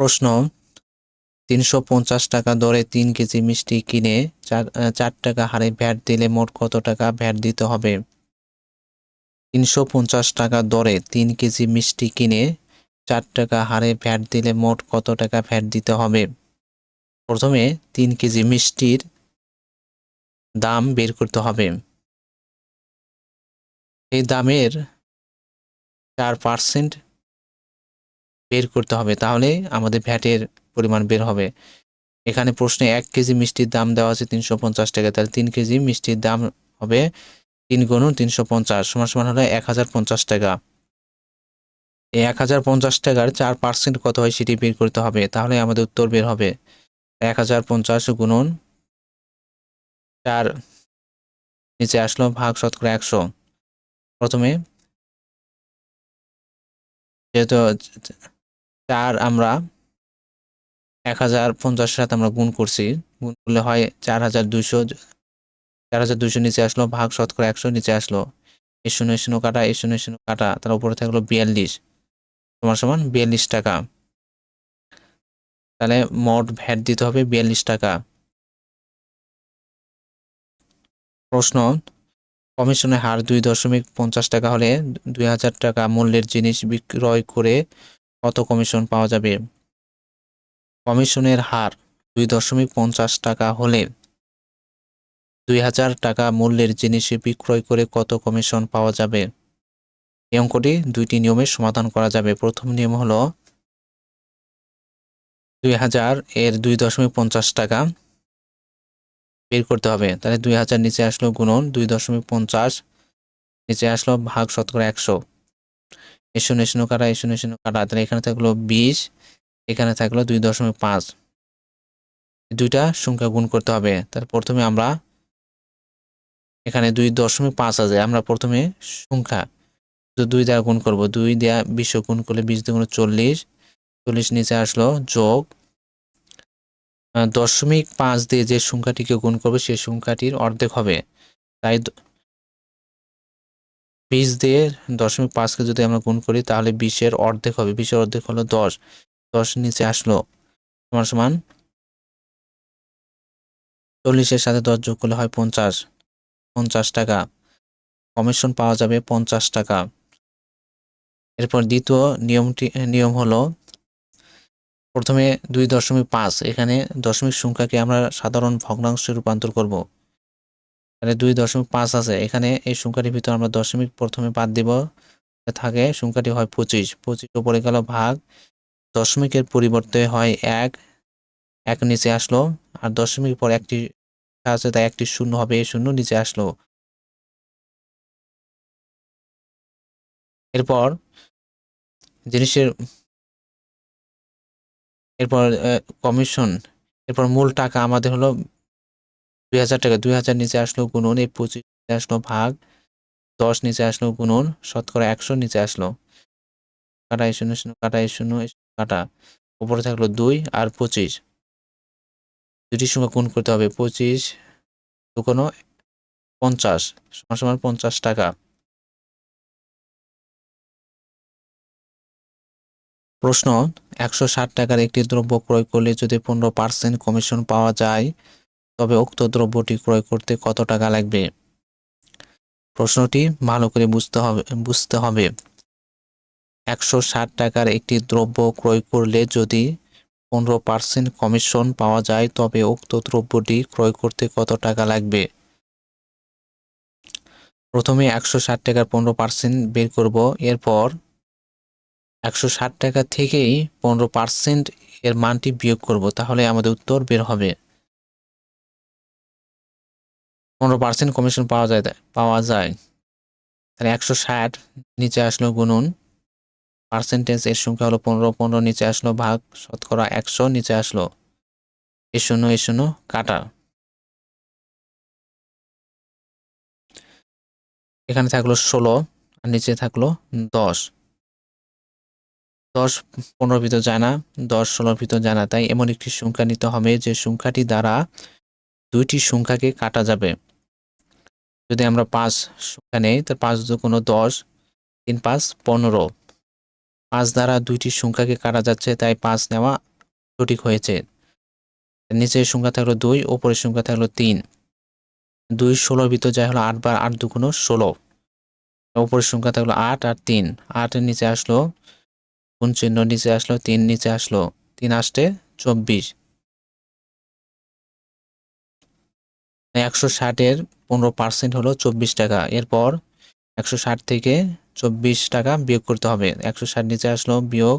প্রশ্ন, তিনশো পঞ্চাশ টাকা দরে তিন কেজি মিষ্টি কিনে চার চার টাকা হারে ভ্যাট দিলে মোট কত টাকা ভ্যাট দিতে হবে? তিনশো পঞ্চাশ টাকা দরে তিন কেজি মিষ্টি কিনে চার টাকা হারে ভ্যাট দিলে মোট কত টাকা ভ্যাট দিতে হবে? প্রথমে তিন কেজি মিষ্টির দাম বের করতে হবে। এই দামের চার পার্সেন্ট বের করতে হবে, তাহলে আমাদের ভ্যাটের পরিমাণ বের হবে। এখানে প্রশ্নে এক কেজি মিষ্টির দাম দেওয়া আছে তিনশো পঞ্চাশ টাকা, তাহলে তিন কেজি মিষ্টির দাম হবে তিন গুণন তিনশো পঞ্চাশ, সমান সমান হলো এক হাজার পঞ্চাশ টাকা। এই এক হাজার পঞ্চাশ টাকার চার পার্সেন্ট কত হয় সেটি বের করতে হবে, তাহলে আমাদের উত্তর বের হবে এক হাজার পঞ্চাশ গুণন চার, নিচে আসলো ভাগ শতকরা একশো। প্রথমে যেহেতু চার আমরা এক হাজার পঞ্চাশ সাথে আমরা গুণ করছি। গুণ করলে হয় চার হাজার দুইশো, চার হাজার দুইশো নিচে আসলো, ভাগ শতকরা একশো নিচে আসলো। এই শূন্য শূন্য কাটা এই শূন্য শূন্য কাটা, তার উপরে থাকল বিয়াল্লিশ। সমান সমান বিয়াল্লিশ টাকা। তাহলে মোট ভ্যাট দিতে হবে বিয়াল্লিশ টাকা। প্রশ্ন কমিশনের হার দুই দশমিক পঞ্চাশ টাকা হলে দুই হাজার টাকা মূল্যের জিনিস বিক্রয় করে কত কমিশন পাওয়া যাবে? কমিশনের হার দুই দশমিক পঞ্চাশ টাকা হলে দুই হাজার টাকা মূল্যের জিনিস বিক্রয় করে কত কমিশন পাওয়া যাবে? এই অঙ্কটি দুইটি নিয়মে সমাধান করা যাবে। প্রথম নিয়ম হলো দুই হাজার এর দুই দশমিক পঞ্চাশ টাকা বের করতে হবে। তাহলে দুই হাজার নিচে আসলো গুণন দুই দশমিক পঞ্চাশ, নিচে আসলো ভাগ শতকরা একশো। শূন্য শূন্য কাটা এই শূন্য শূন্য কাটা তাহলে এখানে থাকল বিশ, এখানে থাকল দুই দশমিক পাঁচ। দুইটা সংখ্যা গুণ করতে হবে। তার প্রথমে আমরা এখানে দুই দশমিক পাঁচ আছে, আমরা প্রথমে সংখ্যা দুই দ্বারা গুণ করব। দুই দেওয়া বিশ গুণ করলে বিশ দুগুণ চল্লিশ চল্লিশ নিচে আসলো যোগ। দশমিক পাঁচ দিয়ে যে সংখ্যাটিকে গুণ করবে সেই সংখ্যাটির অর্ধেক হবে। তাই বিশ দিয়ে দশমিক পাঁচকে যদি আমরা গুণ করি, তাহলে বিশের অর্ধেক হবে। বিশের অর্ধেক হলো দশ। দশ নিচে আসলো সমান সমান চল্লিশের সাথে দশ যোগ করলে হয় পঞ্চাশ। পঞ্চাশ টাকা। কমিশন পাওয়া যাবে পঞ্চাশ টাকা। এরপর দ্বিতীয় নিয়মটি, নিয়ম হলো প্রথমে দুই দশমিক পাঁচ। এখানে দশমিক সংখ্যাকে আমরা সাধারণ ভগ্নাংশে রূপান্তর করব। তাহলে দুই দশমিক পাঁচ আছে। এখানে এই সংখ্যাটির ভিতর আমরা দশমিক প্রথমে বাদ দিব। থাকে, সংখ্যাটি হয় পঁচিশ। পঁচিশ উপরে গেল ভাগ। দশমিকের পরিবর্তে হয় এক। এক নিচে আসলো। আর দশমিক পর একটি আছে, তাই একটি শূন্য হবে। এই শূন্য নিচে আসলো। এরপর জিনিসের, এরপর কমিশন, এরপর মূল টাকা আমাদের হলো দুই হাজার টাকা, দুই হাজার নিচে আসলো গুণন, এই পঁচিশ নিচে আসলো ভাগ, দশ নিচে আসলো গুণন, শতকরা একশো নিচে আসলো। কাটা শূন্য শূন্য, কাটা শূন্য কাটা। উপরে থাকল দুই আর পঁচিশ। দুটি সংখ্যা গুণ করতে হবে পঁচিশ কোনো পঞ্চাশ, সমান সমান পঞ্চাশ টাকা। প্রশ্ন, একশো ষাট টাকার একটি দ্রব্য ক্রয় করলে যদি পনেরো পার্সেন্ট কমিশন পাওয়া যায় তবে উক্ত দ্রব্যটি ক্রয় করতে কত টাকা লাগবে? প্রশ্নটি ভালো করে বুঝতে হবে বুঝতে হবে। একশো ষাট টাকার একটি দ্রব্য ক্রয় করলে যদি পনেরো পার্সেন্ট কমিশন পাওয়া যায়, তবে উক্ত দ্রব্যটি ক্রয় করতে কত টাকা লাগবে? প্রথমে একশো ষাট টাকার পনেরো পার্সেন্ট বের করব, এরপর একশো ষাট টাকা থেকেই পনেরো পার্সেন্ট এর মানটি বিয়োগ করব, তাহলে আমাদের উত্তর বের হবে। পনেরো পার্সেন্ট কমিশন পাওয়া যায় পাওয়া যায়। তাহলে একশো ষাট, নিচে আসলো গুনুন। পার্সেন্টেজ এর সংখ্যা হলো পনেরো পনেরো নিচে আসলো ভাগ, শতকরা একশো, নিচে আসলো এ শূন্য এ শূন্য কাটা। এখানে থাকল ষোলো, আর নিচে থাকল দশ। দশ পনেরো ভিতর যায় না, দশ ষোলোর ভিতর যায় না, তাই এমন একটি সংখ্যা নিতে হবে, যে সংখ্যাটি দ্বারা দুইটি সংখ্যাকে কাটা যাবে। যদি আমরা পাঁচ সংখ্যা নেই তার পাঁচ কোনো দশ, তিন পাঁচ পনেরো। পাঁচ দ্বারা দুইটি সংখ্যাকে কাটা যাচ্ছে, তাই পাঁচ নেওয়া সঠিক হয়েছে। নিচের সংখ্যা থাকল দুই, ওপরের সংখ্যা থাকল তিন। দুই ষোলোর ভিতর যাই হলো আট বার আট দুগুণ ষোলো। ওপরের সংখ্যা থাকল আট আর তিন। আটের নিচে আসলো, গুণ চিহ্ন নিচে আসলো, তিন নিচে আসলো, তিন আসতে চব্বিশ। একশো ষাটের পনেরো পার্সেন্ট হলো চব্বিশ টাকা। এরপর একশো ষাট থেকে চব্বিশ টাকা বিয়োগ করতে হবে। একশো ষাট নিচে আসলো বিয়োগ,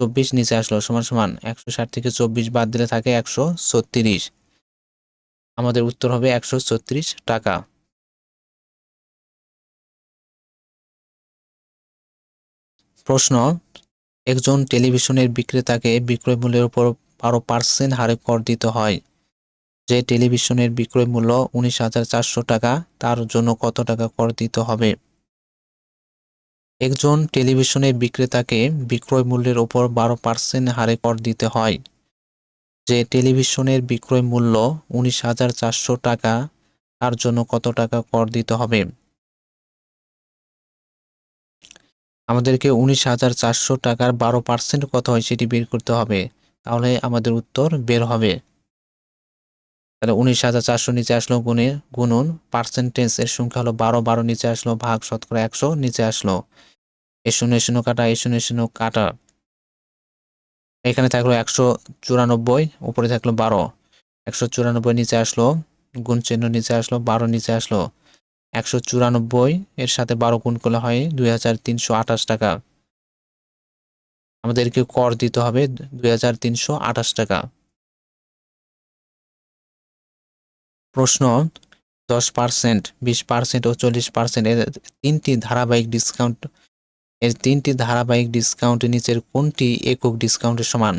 চব্বিশ নিচে আসলো সমান সমান। একশো ষাট থেকে চব্বিশ বাদ দিলে থাকে একশো ছত্রিশ। আমাদের উত্তর হবে একশো ছত্রিশ টাকা। প্রশ্ন, একজন টেলিভিশনের বিক্রেতাকে বিক্রয় মূল্যের উপর বারো পার্সেন্ট হারে কর দিতে হয়। যে টেলিভিশনের বিক্রয় মূল্য উনিশ হাজার চারশো টাকা, তার জন্য কত টাকা কর দিতে হবে? একজন টেলিভিশনের বিক্রেতাকে বিক্রয় মূল্যের উপর বারো পার্সেন্ট হারে কর দিতে হয়। যে টেলিভিশনের বিক্রয় মূল্য উনিশ হাজার চারশো টাকা, তার জন্য কত টাকা কর দিতে হবে? আমাদেরকে উনিশ হাজার চারশো টাকার বারো পার্সেন্ট কত হয় সেটি বের করতে হবে। তাহলে আমাদের উত্তর বের হবে। তাহলে উনিশ হাজার চারশো নিচে আসলো গুণে গুনুন পার্সেন্টেজ এর সংখ্যা হলো বারো বারো নিচে আসলো, ভাগ শতকরা একশো নিচে আসলো। এ শূন্য শূন্য কাটা, এ শূন্য শূন্য কাটা। এখানে থাকল একশো চুরানব্বই, উপরে থাকল বারো। একশো চুরানব্বই নিচে আসলো, গুণ চিহ্ন নিচে আসলো, বারো নিচে আসলো। একশো চুরানব্বই এর সাথে বারো গুণ করলে হয় দুই হাজার তিনশো আঠাশ টাকা। আমাদেরকে কর দিতে হবে দুই হাজার তিনশো আঠাশ টাকা। প্রশ্ন দশ পার্সেন্ট বিশ পার্সেন্ট ও চল্লিশ পার্সেন্ট এর তিনটি ধারাবাহিক ডিসকাউন্ট এর তিনটি ধারাবাহিক ডিসকাউন্ট নিচের কোনটি একক ডিসকাউন্টের সমান?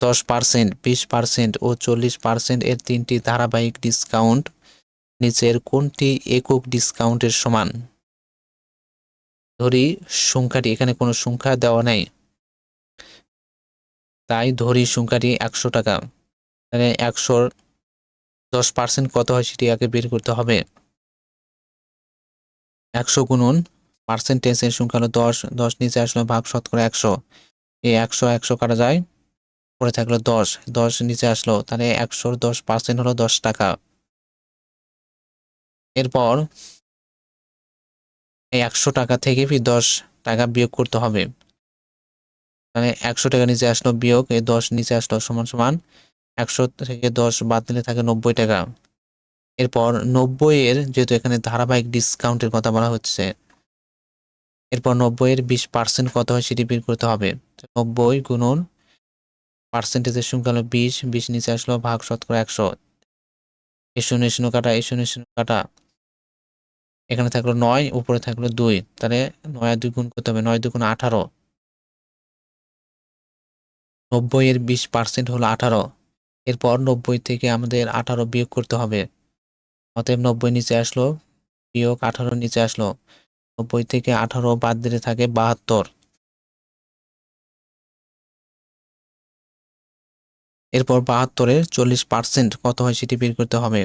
দশ পার্সেন্ট বিশ পার্সেন্ট ও চল্লিশ পার্সেন্ট এর তিনটি ধারাবাহিক ডিসকাউন্ট নিচের কোনটি একক ডিসকাউন্টের সমান? ধরি সংখ্যাটি, এখানে কোনো সংখ্যা দেওয়া নেই। তাই ধরি সংখ্যাটি একশো টাকা। তাহলে একশোর দশ পার্সেন্ট কত হয় সেটি আগে বের করতে হবে। একশো গুণন পার্সেন্টেজের সংখ্যা হলো দশ দশ নিচে আসলো ভাগ শতকরা একশো। এই একশো একশো কাটা যায়, পরে থাকল দশ দশ নিচে আসলো, তাহলে একশোর দশ পার্সেন্ট হলো দশ টাকা। এরপর এই একশো টাকা থেকে ফির দশ টাকা বিয়োগ করতে হবে। মানে একশো টাকা নিচে আসলো বিয়োগ, এই দশ নিচে আসলো সমান সমান একশো থেকে দশ বাদ দিলে থাকে নব্বই টাকা। এরপর নব্বই এর যেহেতু এখানে ধারাবাহিক ডিসকাউন্টের কথা বলা হচ্ছে, এরপর নব্বই এর বিশ পার্সেন্ট কত হয় সেটি বের করতে হবে। নব্বই গুণন পার্সেন্টেজের সংখ্যা হলো বিশ বিশ নিচে আসলো ভাগ শতকরা একশো। এ শূন্য শূন্য কাটা, এ শূন্য শূন্য কাটা। এখানে থাকল নয়, উপরে থাকল দুই। তাহলে নয় দুই গুণ করতে হবে, নয় দুগুণ আঠারো। নব্বই এর বিশ পার্সেন্ট হলো আঠারো। এরপর নব্বই থেকে আমাদের আঠারো বিয়োগ করতে হবে। অতএব নব্বই নিচে আসলো, বিয়োগ আঠারো নিচে আসলো। নব্বই থেকে আঠারো বাদ দিলে থাকে বাহাত্তর। এরপর বাহাত্তরের চল্লিশ পার্সেন্ট কত হয় সেটি বের করতে হবে।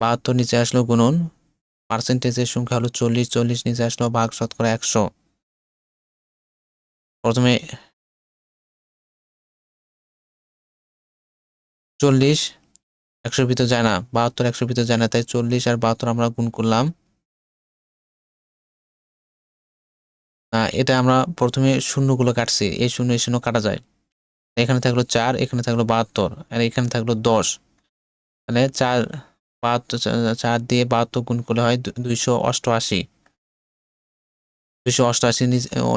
বাহাত্তর নিচে আসলো গুণন, পার্সেন্টেজের সংখ্যা হলো চল্লিশ চল্লিশ নিচে আসলো ভাগ শতকরা একশো। প্রথমে চল্লিশ, একশোর ভিতর যায় না, বাহাত্তর, একশোর ভিতর যায় না, তাই চল্লিশ আর বাহাত্তর আমরা গুণ করলাম। এটা আমরা প্রথমে শূন্যগুলো কাটছি, এই শূন্য এই শূন্য কাটা যায়। এখানে থাকল চার, এখানে থাকল বাহাত্তর, আর এখানে থাকল দশ। তাহলে চার, বাহাত্তর চার দিয়ে বাহাত্তর গুণ করলে হয় দুইশো অষ্টআশি। দুইশো অষ্টআশি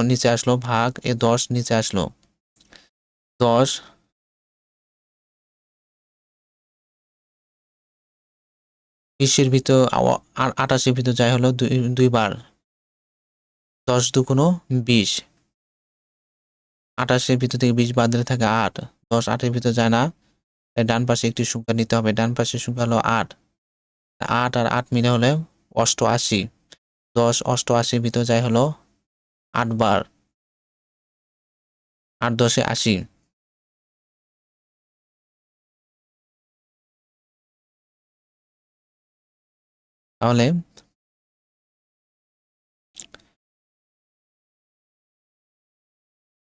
নিচে আসলো, ভাগ এ দশ নিচে আসলো। দশ বিশের ভিতর আটাশের ভিতর যাই হলো দুই, দুইবার। দশ দুগুণো বিশ। আঠাশের ভিতর থেকে বিশ বাদ দিলে থাকে আট। দশ আটের ভিতর যায় না। তাই ডান পাশে একটি সংখ্যা নিতে হবে। ডান পাশের সংখ্যা হলো আট। আট আর আট মিলে হলে অষ্টআশি। দশ অষ্টআশির ভিতর যায় হলো আট বার আট দশে আশি। তাহলে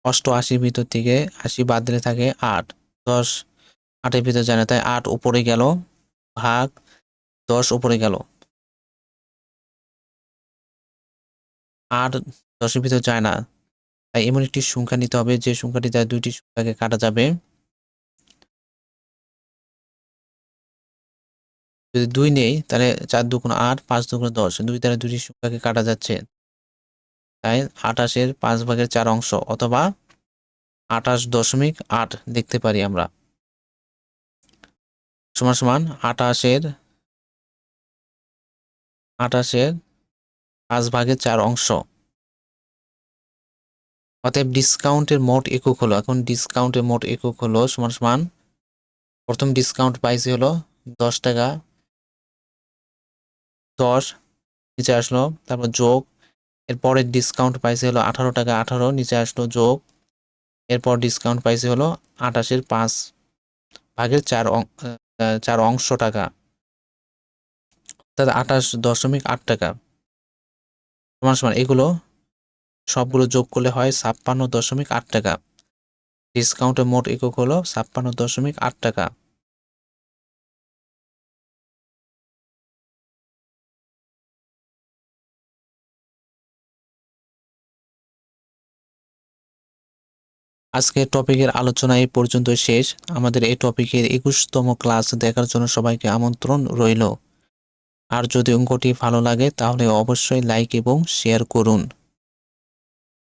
অষ্টআশির ভিতর থেকে আশি বাদ দিলে থাকে আট। দশ, আটের ভিতর যায় না তাই আট উপরে গেল, ভাগ দশ উপরে গেল। আট দশের ভিতর যায় না। তাই এমন একটি সংখ্যা নিতে হবে, যে সংখ্যাটি দ্বারা দুইটি সংখ্যাকে কাটা যাবে। যদি দুই নেই, তাহলে চার দুগুণ আট, পাঁচ দুগুণ দশ, দুই দ্বারা দুটি সংখ্যাকে কাটা যাচ্ছে। তাই আঠাশের পাঁচ ভাগের চার অংশ অথবা আঠাশ দশমিক আট দেখতে পারি আমরা। সমান সমান আঠাশের আঠাশের পাঁচ ভাগের চার অংশ। অতএব ডিসকাউন্টের মোট একক হলো, এখন ডিসকাউন্টের মোট একক হলো সমান সমান, প্রথম ডিসকাউন্ট পাইছি হলো দশ টাকা দশ, নিচে আসলো, তারপর যোগ, এরপরে ডিসকাউন্ট পাইছে হলো আঠারো টাকা আঠারো, নিচে আসলো যোগ, এরপর ডিসকাউন্ট পাইছে হলো আঠাশের পাঁচ, ভাগের চার চার অংশ টাকা। অর্থাৎ আঠাশ দশমিক আট টাকা। সমান সমান এগুলো সবগুলো যোগ করলে হয় ছাপ্পান্ন দশমিক আট টাকা। ডিসকাউন্টের মোট একক হলো ছাপ্পান্ন দশমিক আট টাকা। আজকের টপিকের আলোচনা এই পর্যন্ত শেষ। আমাদের এই টপিকের একুশতম ক্লাস দেখার জন্য সবাইকে আমন্ত্রণ রইল। আর যদি অঙ্কটি ভালো লাগে, তাহলে অবশ্যই লাইক এবং শেয়ার করুন।